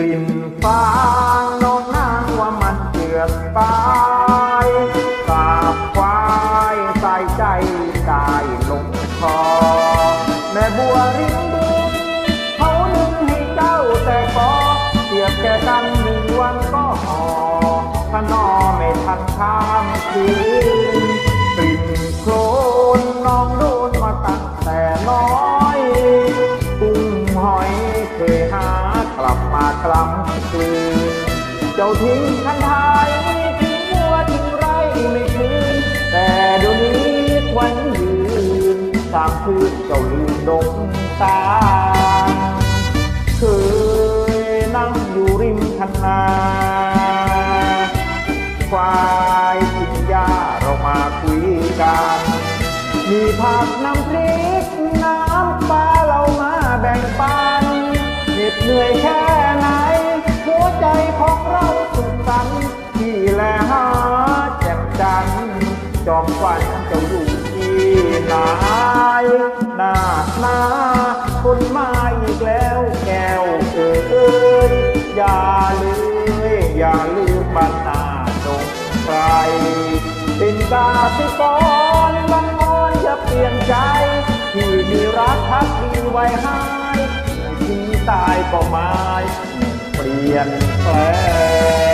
ลิ่นฟางน้องนางว่ามันเจือนตายสาบควายใส่ใจตายลงคอ แม่บัวริมบุเขานึงให้เจ้าแต่ก็เสียบแกกันหนึ่งวันก็หอพนอไม่ทันทามคืน กลำคืนเจ้าทิ้งคันไทยทิ้งวัวทิ้งไรไม่คืนแต่เดี๋ยวนี้ควันยืนสามคืนเจ้าลืมดงตาเคยนั่งอยู่ริมคันนาควายกินหญ้าเรามาคุยกันมีผักน้ำพริกน้ำปลาเรามาแบ่งปันเหน็ดเหนื่อยแค่ จอมฝันเจ้าอยู่ที่ไหนหน้าหน้าคนมาอีกแล้วแก้วเอ๋ยอย่าลืมอย่าลืมบ้านนาดงไพรเป็นกาสิกรบางอ่อนอย่าเปลี่ยนใจ ที่มีรักพักดีไว้ให้ที่ตายก็ไม่เปลี่ยนแปลง